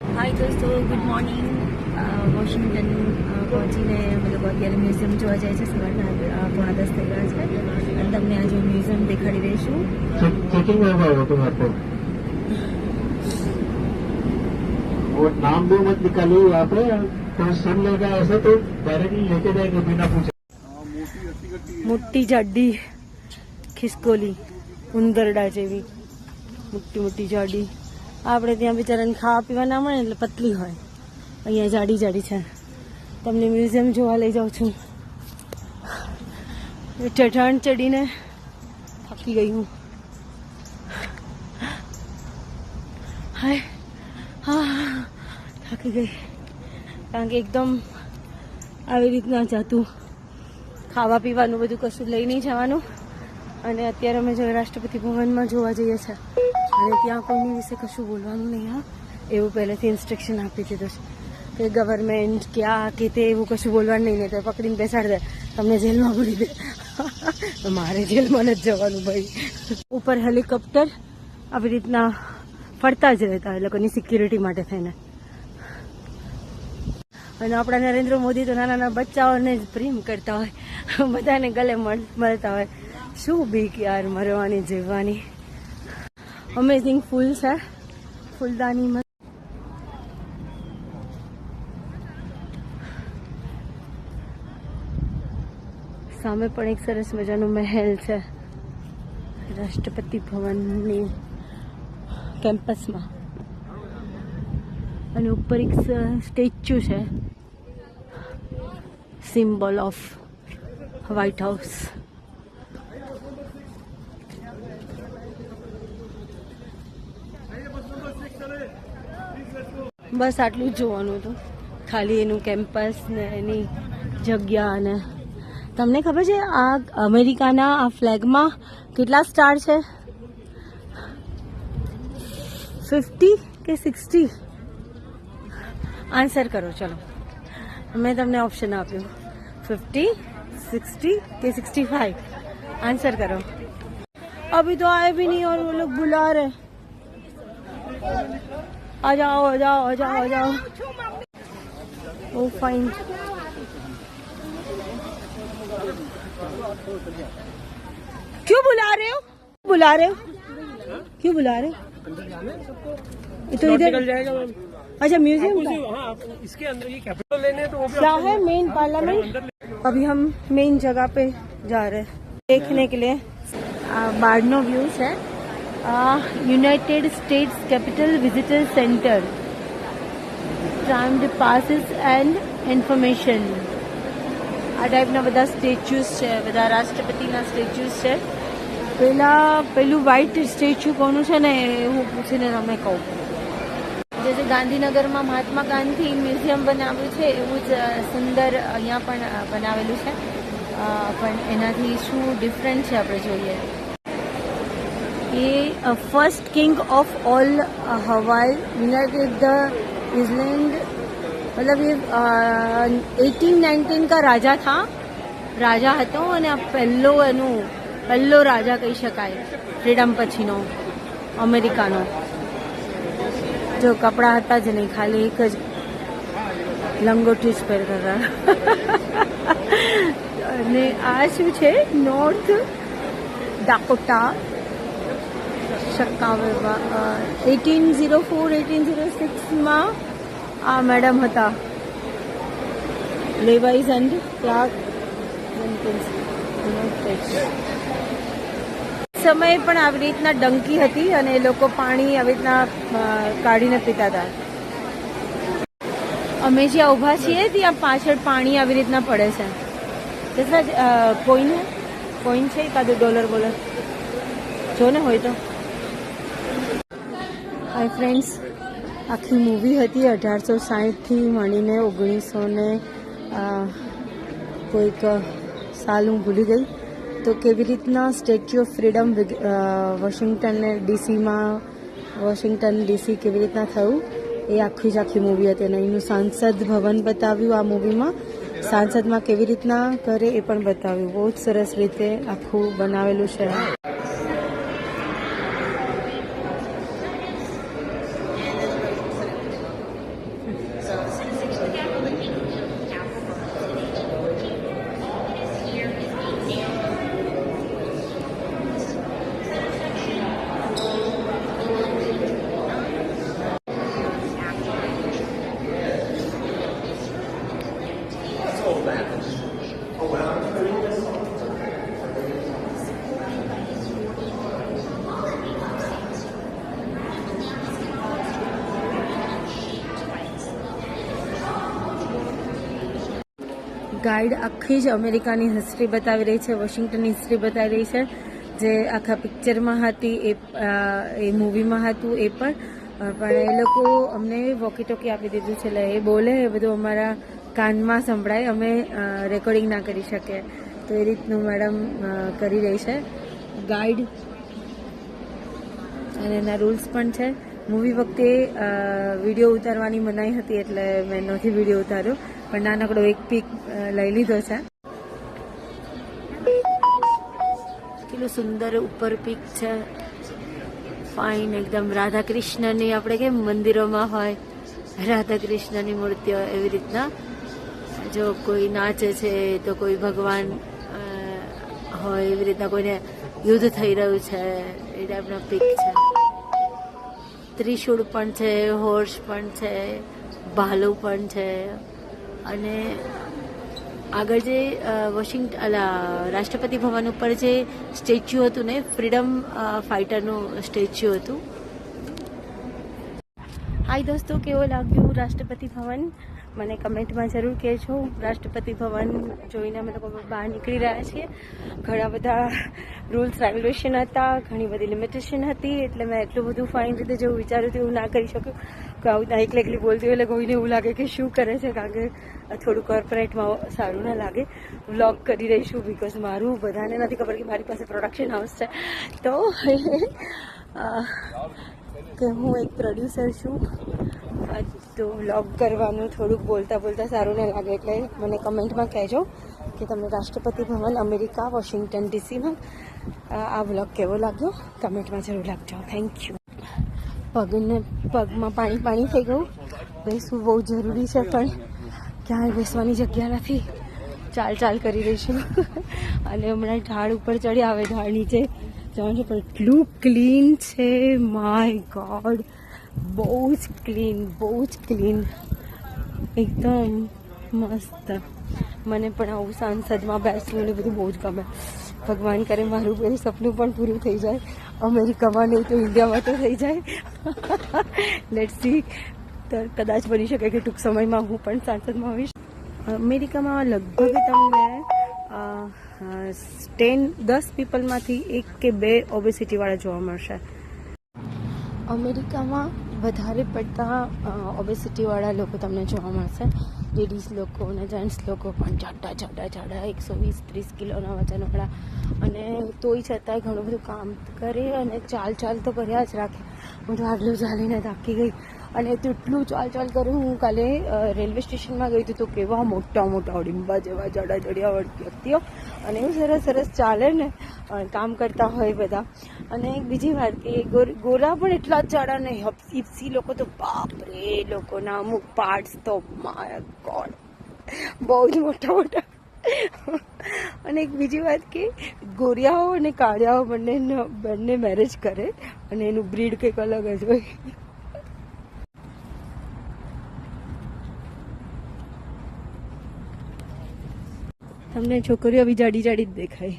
હાય દોસ્તો good morning Washington અ, પહોંચીને અમે લોકો અત્યારે મ્યુઝિયમ જોવા જાય છે સવારના અ, પોણા દસ થઈ ગયા છે અને તમને આજે મ્યુઝિયમ દેખાડી દઈશું चेक- चेकिंग में होगा वो तुम एयरपोर्ट वो नाम भी मत निकालिए यहाँ पे कोई सुन लेगा ऐसे तो डायरेक्टली लेके जाएंगे बिना पूछे મોટી જાડી ખિસકોલી ઉંદરડા જેવી મોટી મોટી જાડી આપણે ત્યાં બિચારાને ખાવા પીવા ના મળે એટલે પતલી હોય. અહીંયા જાડી જાડી છે. તમને મ્યુઝિયમ જોવા લઈ જાઉં છું. ચઢાણ ચડીને થાકી ગઈ હું. હાય. હા થાકી ગઈ. કારણ કે એકદમ આવી રીતના જતું. ખાવા પીવાનું બધું કશું લઈ નહીં જવાનું. અને અત્યારે અમે જો રાષ્ટ્રપતિ ભવનમાં જોવા જઈએ છીએ અને ત્યાં કોઈની વિશે કશું બોલવાનું નહીં, હા. એવું પહેલેથી ઇન્સ્ટ્રક્શન આપી દીધું છે કે ગવર્મેન્ટ કે આ કે તે એવું કશું બોલવાનું નહીં નહીં તો પકડીને બેસાડી દે. તમને જેલમાં ભરી દે. મારે જેલમાં નથી જવાનું ભાઈ. ઉપર હેલિકોપ્ટર આવી રીતના ફરતા જ રહેતા એ લોકોની સિક્યુરિટી માટે થઈને. અને આપણા નરેન્દ્ર મોદી તો નાના નાના બચ્ચાઓને જ પ્રેમ કરતા હોય. બધાને ગલે મળ- મળતા હોય. શું બીક યાર, મરવાની, જીવવાની. અમેઝિંગ ફૂલ છે. ફૂલદાનીમાં સામે પણ એક સરસ મજાનો મહેલ છે. રાષ્ટ્રપતિ ભવનની કેમ્પસમાં. અને ઉપર એક સ્ટેચ્યુ છે. Symbol of White House. બસ આટલું જ જોવાનું હતું. ખાલી એનું કેમ્પસ ને એની જગ્યા અને તમને ખબર છે આ અમેરિકાના આ ફ્લેગમાં કેટલા સ્ટાર છે? ફિફ્ટી કે સિક્સટી આન્સર કરો, ચલો. મેં તમને ઓપ્શન આપ્યું. ફિફ્ટી સિક્સટી કે સિક્સટી ફાઈવ આન્સર કરો. અભી તો आए भी નહીં और वो लोग आ जाओ आ जाओ आ जाओ आ जाओ। ओ फाइन क्यों बुला रहे हो? बुला रहे हो? क्यों बुला रहे हो? तो इधर। अच्छा म्यूज़ियम इसके अंदर ये कैपिटल लेने तो क्या है मेन पार्लियामेंट अभी हम मेन जगह पे जा रहे हैं देखने के लिए। बार्डनो व्यूज़ है। United States Capitol Visitor Center. Timed passes and information આ ટાઈપના બધા સ્ટેચ્યુઝ છે, બધા રાષ્ટ્રપતિના સ્ટેચ્યુઝ છે. પહેલા પેલું વ્હાઇટ સ્ટેચ્યુ કોનું છે ને હું પૂછીને તમે કહું. જે ગાંધીનગરમાં મહાત્મા ગાંધી મ્યુઝિયમ બનાવ્યું છે, એવું જ સુંદર અહીંયા પણ બનાવેલું છે. પણ એનાથી શું ડિફરન્ટ છે આપણે જોઈએ. એ first king of all Hawaii united the island મતલબ એ એટીન નાઇન્ટીન કા રાજા થા. રાજા હતો અને આ પહેલો એનું, પહેલો રાજા કહી શકાય. ફ્રીડમ પછીનો, અમેરિકાનો. જો કપડાં હતા જ નહીં, ખાલી એક જ લંગોટી જ પહેરતા અને આ શું છે? North Dakota Sakakawea eighteen zero four eighteen zero સિક્સમાં આ મેડમ હતા. લેવાઇઝ એન્ડ ક્લાર્ક સમયે પણ આવી રીતના ડંકી હતી અને એ લોકો પાણી આવી રીતના કાઢીને પીતા હતા. અમે જ્યાં ઊભા છીએ ત્યાં પાછળ પાણી આવી રીતના પડે છે. કોઈન? કોઈન છે એકાદું? ડોલર બોલર? જો ને હોય તો. હાય ફ્રેન્ડ્સ આખી મૂવી હતી અઢારસો સાહીઠથી માંડીને ઓગણીસો ને કોઈક સાલ હું ભૂલી ગઈ. તો કેવી રીતના સ્ટેચ્યુ ઓફ ફ્રીડમ વોશિંગ્ટન ડીસીમાં વોશિંગ્ટન ડીસી કેવી રીતના થયું, એ આખી જ આખી મૂવી હતી. અને એનું સાંસદ ભવન બતાવ્યું આ મૂવીમાં સાંસદમાં કેવી રીતના કરે એ પણ બતાવ્યું. બહુ જ સરસ રીતે આખું બનાવેલું છે. ગાઈડ આખી જ અમેરિકાની હિસ્ટ્રી બતાવી રહી છે, વોશિંગ્ટનની હિસ્ટ્રી બતાવી રહી છે, જે આખા પિક્ચરમાં હતી, એ એ મૂવીમાં હતું, એ પણ. પણ એ લોકો અમને વોકી ટોકી આપી દીધું છે, એટલે એ બોલે, એ બધું અમારા કાનમાં સંભળાય, અમે રેકોર્ડિંગ ના કરી શકીએ. તો એ રીતનું મેડમ કરી રહી છે. ગાઈડ. અને એના રૂલ્સ પણ છે. મૂવી વખતે વીડિયો ઉતારવાની મનાઈ હતી એટલે મેં નથી વીડિયો ઉતાર્યો. પણ નાનકડો એક પીક લઈ લીધો છે. કેટલું સુંદર ઉપર પીક છે. ફાઇન એકદમ રાધા કૃષ્ણની આપણે કેમ મંદિરોમાં હોય રાધા કૃષ્ણની મૂર્તિઓ એવી રીતના. જો કોઈ નાચે છે, તો કોઈ ભગવાન હોય એવી રીતના કોઈને યુદ્ધ થઈ રહ્યું છે, એ ટાઈપનો પીક છે. ત્રિશૂળ પણ છે, હોર્સ પણ છે, ભાલુ પણ છે. અને આગળ જે વોશિંગ્ટન રાષ્ટ્રપતિ ભવન ઉપર જે સ્ટેચ્યુ હતું ને, ફ્રીડમ ફાઇટરનું સ્ટેચ્યુ હતું. હાય દોસ્તો, કેવો લાગ્યું રાષ્ટ્રપતિ ભવન? મને કમેન્ટમાં જરૂર કહેજો. રાષ્ટ્રપતિ ભવન જોઈને અમે લોકો બહાર નીકળી રહ્યા છીએ. ઘણા બધા રૂલ્સ રેગ્યુલેશન હતા, ઘણી બધી લિમિટેશન હતી, એટલે મેં એટલું બધું ફાઇન રીતે જેવું વિચાર્યું હતું, એવું ના કરી શક્યું. કે આવું એકલી એકલી બોલતી હોય એટલે કોઈને એવું લાગે કે શું કરે છે, કારણ કે થોડું કોર્પોરેટમાં સારું ના લાગે. વ્લોગ કરી રહીશું બિકોઝ મારું બધાને નથી ખબર કે મારી પાસે પ્રોડક્શન હાઉસ છે. તો કે હું એક પ્રોડ્યુસર છું. તો વ્લોગ કરવાનું થોડુંક બોલતા બોલતા સારું ના લાગે, એટલે મને કમેન્ટમાં કહેજો કે તમને રાષ્ટ્રપતિ ભવન, અમેરિકા, વોશિંગ્ટન ડીસીમાં આ વ્લોગ કેવો લાગ્યો? કમેન્ટમાં જરૂર લાગજો થેન્ક યુ પગને પગમાં પાણી પાણી થઈ ગયું. બેસવું બહુ જરૂરી છે પણ ક્યાંય બેસવાની જગ્યા નથી. ચાલ ચાલ કરી રહીશું અને હમણાં ઢાળ ઉપર ચડ્યા આવે ઢાળ નીચે. જવાનું છે, પણ એટલું ક્લીન છે. માય ગોડ બહુ જ ક્લીન બહુ જ ક્લીન એકદમ મસ્ત. મને પણ આવું સાંસદમાં બેસવું ને બધું બહુ જ ગમે. ભગવાન કરે મારું પેલું સપનું પણ પૂરું થઈ જાય. અમેરિકામાં નહીં તો ઇન્ડિયામાં તો થઈ જાય. લેટ સી તો કદાચ બની શકે કે ટૂંક સમયમાં હું પણ સાંસદમાં આવીશ અમેરિકામાં લગભગ તમને ટેન દસ પીપલમાંથી એક કે બે ઓબેસિટીવાળા જોવા મળશે. અમેરિકામાં વધારે પડતા ઓબેસિટીવાળા લોકો તમને જોવા મળશે. લેડીઝ લોકો અને જેન્ટ્સ લોકો પણ જાડા જાડા જાડા, એકસો વીસ, ત્રીસ કિલોના વજનવાળા અને તોય છતાંય ઘણું બધું કામ કરે અને ચાલ ચાલ તો કર્યા જ રાખે. હું તો આગલું ચાલીને થાકી ગઈ. અને તેટલું ચાલચાલ ચાલ કર્યું હું કાલે રેલવે સ્ટેશનમાં ગઈ હતી તો કેવા મોટા મોટા ઓડિંબા જેવા જડા જડિયા વ્યક્તિઓ. અને એવું સરસ સરસ ચાલે ને કામ કરતા હોય બધા. અને એક બીજી વાત કે ગોર- પણ એટલા જ જાડા ને હપસી લોકો તો બાપ રે એ લોકોના અમુક પાર્ટ્સ તો માય ગોડ બહુ જ મોટા મોટા. અને એક બીજી વાત કે ગોરિયાઓ અને કાળિયાઓ બંને બંને મેરેજ કરે અને એનું બ્રીડ કંઈક અલગ જ હોય. તમને છોકરીઓ બી જાડી જાડી જ દેખાય.